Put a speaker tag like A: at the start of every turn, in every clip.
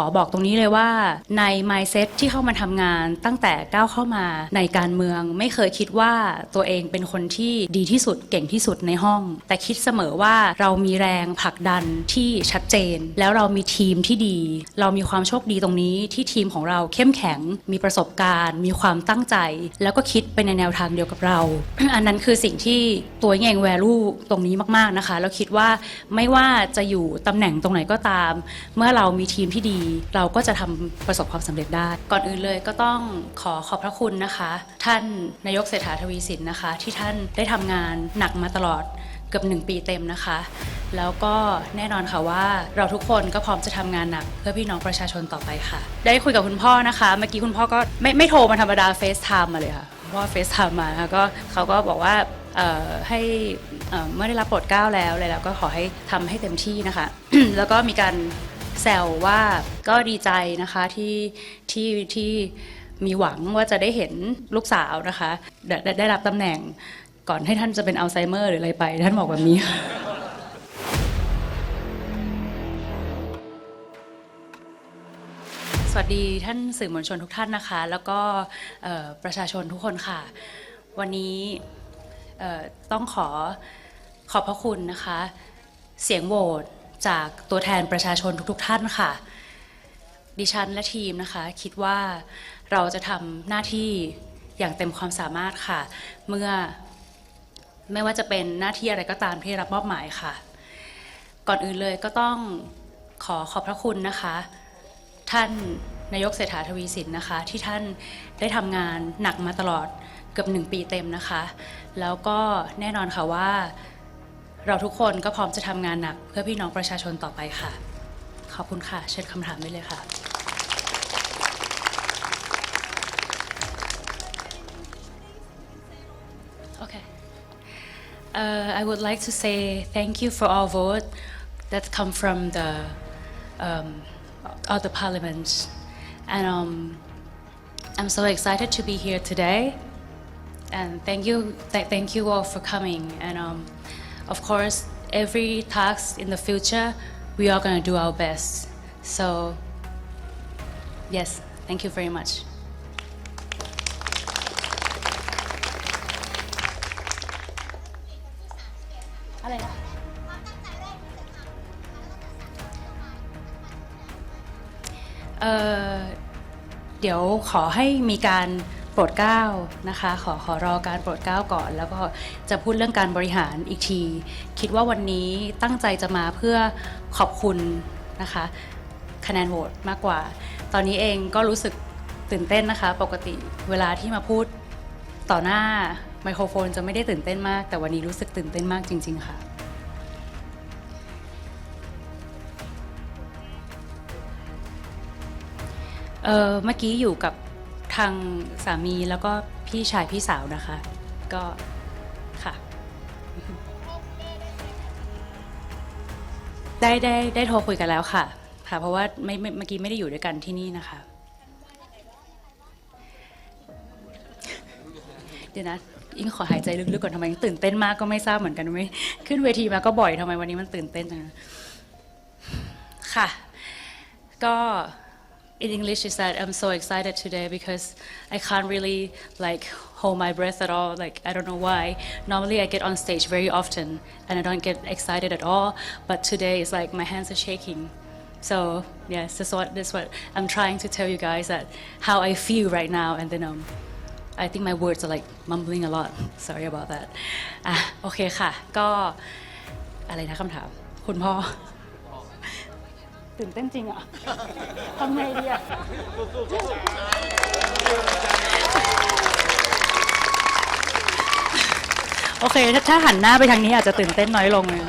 A: อบอกตรงนี้เลยว่าใน mindset ที่เข้ามาทำงานตั้งแต่ก้าวเข้ามาในการเมือง ไม่เคยคิดว่าตัวเองเป็นคนที่ดีที่สุดเก่งที่สุดในห้อง แต่คิดเสมอว่าเรามีแรงผลักดันที่ชัดเจน แล้วเรามีทีมที่ดี เรามีความโชคดีตรงนี้ที่ทีมของเราเข้มแข็ง มีประสบการณ์ มีความตั้งใจ แล้วก็คิดไปในแนวทางเดียวกับเรา อันนั้นคือสิ่งที่ตัวเอง value ตรงนี้มาก ๆนะคะ แล้วคิดว่าไม่ว่าจะอยู่ตำแหน่งตรงไหนก็ตาม เมื่อเรามีทีมที่ดีเราก็จะทำประสบความสำเร็จได้ ก่อนอื่นเลยก็ต้องขอขอบพระคุณนะคะ ท่านนายกเศรษฐาทวีสินนะคะ ที่ท่านได้ทำงานหนักมาตลอดเกือบหนึ่งปีเต็มนะคะ แล้วก็แน่นอนค่ะว่าเราทุกคนก็พร้อมจะทำงานหนัก เพื่อพี่น้องประชาชนต่อไปค่ะ ได้คุยกับคุณพ่อนะคะ เมื่อกี้คุณพ่อก็ไม่ไม่โทรมาธรรมดาเฟซไทม์มาเลยค่ะว่าเฟซไทม์มานะคะก็เขาก็บอกว่าให้เอ่อเมื่อได้รับโปรดเกล้าแล้วอะไรแล้วก็ขอให้ทำให้เต็มที่นะคะ แล้วก็มีการ แซวว่าก็ดีใจนะคะที่ที่ที่มีหวังว่าจะได้เห็นลูกสาวนะคะได้ได้ได้รับตำแหน่งก่อนให้ท่านจะเป็นอัลไซเมอร์หรืออะไรไป ท่านบอกแบบนี้ สวัสดีท่านสื่อมวลชนทุกท่านนะคะ แล้วก็เอ่อประชาชนทุกคนค่ะ วันนี้เอ่อต้องขอขอบพระคุณนะคะ เสียงโหวต จากตัวแทนประชาชนทุกๆท่านค่ะ ดิฉันและทีมนะคะ คิดว่าเราจะทำหน้าที่อย่างเต็มความสามารถค่ะ เมื่อไม่ว่าจะเป็นหน้าที่อะไรก็ตามที่รับมอบหมายค่ะ ก่อนอื่นเลยก็ต้องขอขอบพระคุณนะคะ ท่านนายกเศรษฐาทวีสินนะคะ ที่ท่านได้ทำงานหนักมาตลอดเกือบหนึ่งปีเต็มนะคะ แล้วก็แน่นอนค่ะว่า เราทุกคนก็พร้อมจะทำงานหนัก เพื่อพี่น้องประชาชนต่อไปค่ะ ขอบคุณค่ะ เชิญคำถามได้เลยค่ะ Okay. Uh, I would like to say thank you for all vote that come from the um, other parliaments, and um, I'm so excited to be here today. And thank you, th- thank you all for coming. And um, of course, every task in the future, we are gonna do our best. So, yes, thank you very much. อะไรนะเอ่อเดี๋ยวขอให้มีการโ ปรดเกล้านะคะขอขอรอการโปรดเกล้าก่อน แล้วก็จะพูดเรื่องการบริหารอีกที คิดว่าวันนี้ตั้งใจจะมาเพื่อขอบคุณนะคะคะแนนโหวตมากกว่า ตอนนี้เองก็รู้สึกตื่นเต้นนะคะ ปกติเวลาที่มาพูดต่อหน้าไมโครโฟนจะไม่ได้ตื่นเต้นมาก แต่วันนี้รู้สึกตื่นเต้นมากจริง ๆ ค่ะ เออเมื่อกี้อยู่กับ ทางสามีแล้วก็พี่ชายพี่สาวนะคะ ก็ค่ะ ได้ได้ได้โทรคุยกันแล้วค่ะ ค่ะ เพราะว่าไม่ไม่เมื่อกี้ไม่ได้อยู่ด้วยกันที่นี่นะคะ เดี๋ยวนะอิงขอหายใจลึกๆก่อนทำไมตื่นเต้นมากก็ไม่ทราบเหมือนกันไม่ขึ้นเวทีมาก็บ่อยทำไมวันนี้มันตื่นเต้นจังค่ะ ก็ in English is that I'm so excited today because I can't really like hold my breath at all. Like I don't know why. Normally I get on stage very often and I don't get excited at all. But today it's like my hands are shaking. So yes, that's what that's what I'm trying to tell you guys that how I feel right now. And then um, I think my words are like mumbling a lot. Sorry about that. อ่ะโอเคค่ะ ก็อะไรนะคำถาม คุณพ่อ ตื่นเต้นจริงอะทำไงดีอะโอเคถ้าถ้าหันหน้าไปทางนี้อาจจะตื่นเต้นน้อยลงเลย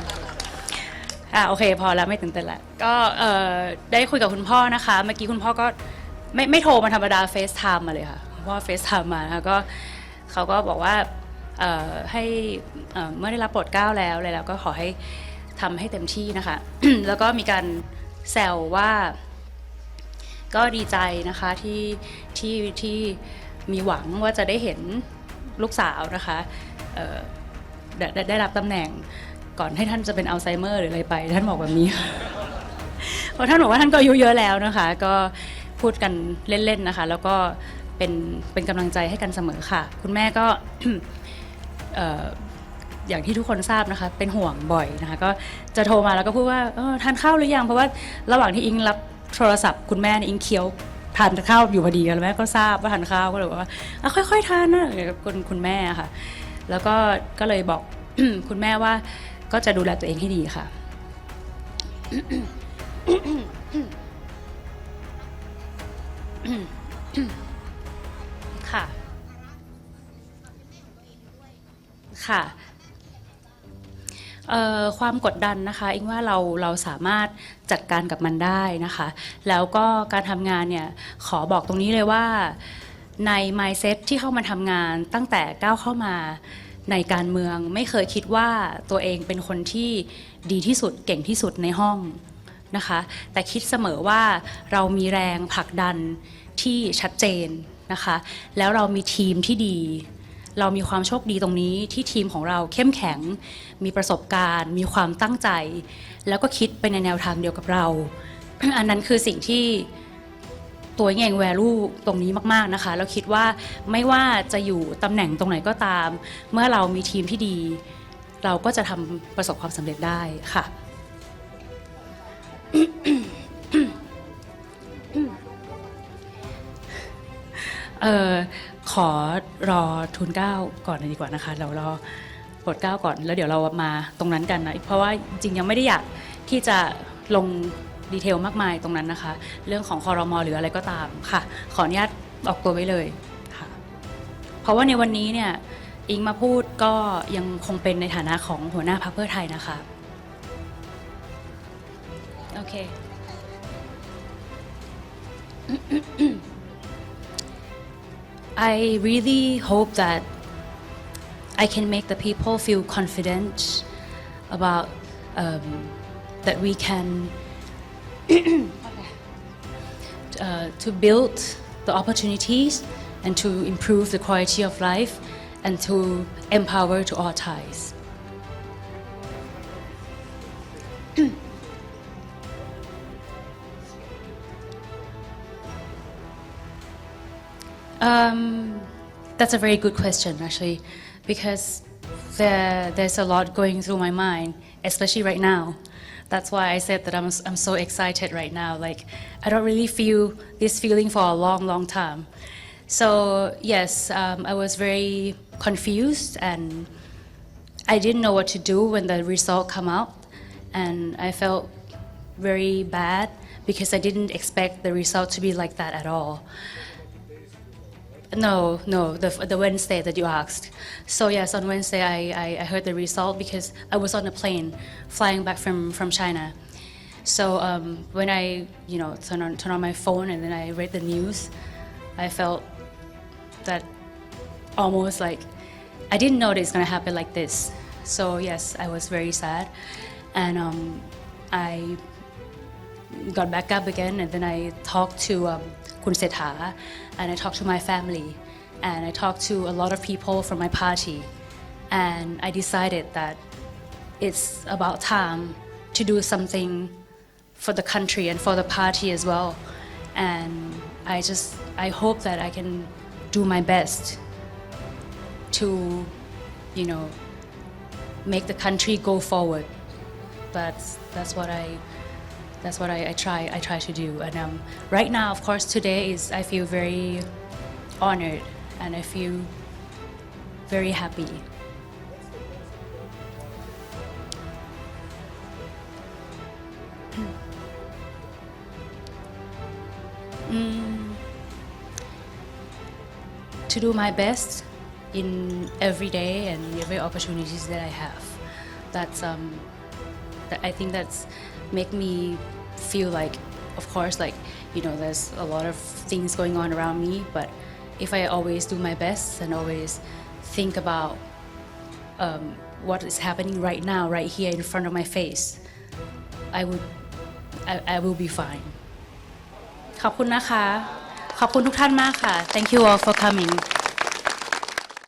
A: อะโอเค พอแล้วไม่ตื่นเต้นละก็เอ่อได้คุยกับคุณพ่อนะคะ เมื่อกี้คุณพ่อก็ไม่ไม่โทรมาธรรมดาเฟซไทม์มาเลยค่ะเพราะว่าเฟซไทม์มานะคะก็เขาก็บอกว่าเอ่อให้เอ่อเมื่อได้รับโปรดเกล้าแล้วอะไรแล้วก็ขอให้ทำให้เต็มที่นะคะ แล้วก็มีการ แซวว่า ก็ดีใจนะคะที่ที่ที่มีหวังว่าจะได้เห็นลูกสาวนะคะได้ได้ได้รับตำแหน่งก่อนให้ท่านจะเป็นอัลไซเมอร์หรืออะไรไป ท่านบอกแบบนี้เพราะท่านบอกว่าท่านก็อายุเยอะแล้วนะคะ ก็พูดกันเล่นๆนะคะ แล้วก็เป็นเป็นกำลังใจให้กันเสมอค่ะ คุณแม่ก็ อย่างที่ทุกคนทราบนะคะ เป็นห่วงบ่อยนะคะ ก็จะโทรมาแล้วก็พูดว่าเออทานข้าวหรือยัง เพราะว่าระหว่างที่อิงรับโทรศัพท์คุณแม่เนี่ยอิงเคี้ยวทานข้าวอยู่พอดีแล้วแม่ก็ทราบว่าทานข้าวก็เลยบอกว่าอะค่อยๆทานนะคุณคุณแม่ค่ะ แล้วก็ก็เลยบอกคุณแม่ว่าก็จะดูแลตัวเองให้ดีค่ะ ค่ะ ค่ะ ความกดดันนะคะอิงว่าเราเราสามารถจัดการกับมันได้นะคะ แล้วก็การทำงานเนี่ยขอบอกตรงนี้เลยว่าใน mindset ที่เข้ามาทำงานตั้งแต่ก้าวเข้ามาในการเมืองไม่เคยคิดว่าตัวเองเป็นคนที่ดีที่สุดเก่งที่สุดในห้องนะคะ แต่คิดเสมอว่าเรามีแรงผลักดันที่ชัดเจนนะคะ แล้วเรามีทีมที่ดี เรามีความโชคดีตรงนี้ที่ทีมของเราเข้มแข็ง มีประสบการณ์ มีความตั้งใจ แล้วก็คิดไปในแนวทางเดียวกับเรา อันนั้นคือสิ่งที่ตัวเองแวลูตรงนี้มาก ๆ นะคะแล้วคิดว่าไม่ว่าจะอยู่ตำแหน่งตรงไหนก็ตาม เมื่อเรามีทีมที่ดี เราก็จะทำประสบความสำเร็จได้ค่ะเออ อรอทุนเก้าก่อนเลยดีกว่านะคะ เรารอโปรดเก้าก่อน แล้วเดี๋ยวเรามาตรงนั้นกันนะเพราะว่าจริงยังไม่ได้อยากที่จะลงดีเทลมากมายตรงนั้นนะคะ เรื่องของคอรมอหรืออะไรก็ตามค่ะ ขออนุญาตออกตัวไว้เลยค่ะ เพราะว่าในวันนี้เนี่ยอิงมาพูดก็ยังคงเป็นในฐานะของหัวหน้าพรรคเพื่อไทยนะคะโอเค I really hope that I can make the people feel confident about um, that we can uh, to build the opportunities and to improve the quality of life and to empower to all ties. Um, that's a very good question, actually, because there, there's a lot going through my mind, especially right now. That's why I said that I'm, I'm so excited right now. Like, I don't really feel this feeling for a long, long time. So, yes, um, I was very confused and I didn't know what to do when the result come out. And I felt very bad because I didn't expect the result to be like that at all. No, no, the, the Wednesday that you asked. So yes, on Wednesday I, I, I heard the result because I was on a plane flying back from, from China. So um, when I, you know, turn on, turn on my phone and then I read the news, I felt that almost like I didn't know that it's gonna happen like this. So yes, I was very sad, and um, I got back up again and then I talked to um, Kun Setha and I talked to my family and I talked to a lot of people from my party and I decided that it's about time to do something for the country and for the party as well. And I just I hope that I can do my best to you know make the country go forward. That's that's what I that's what I, I try I try to do. And um, right now of course today is I feel very honored and I feel very happy. Mm. to do my best in every day and every opportunities that I have. That's um, that I think that's make me feel like of course like you know there's a lot of things going on around me but if I always do my best and always think about um, what is happening right now right here in front of my face I would I, I will be fine ขอบคุณนะคะ ขอบคุณทุกท่านมากค่ะ thank you all for coming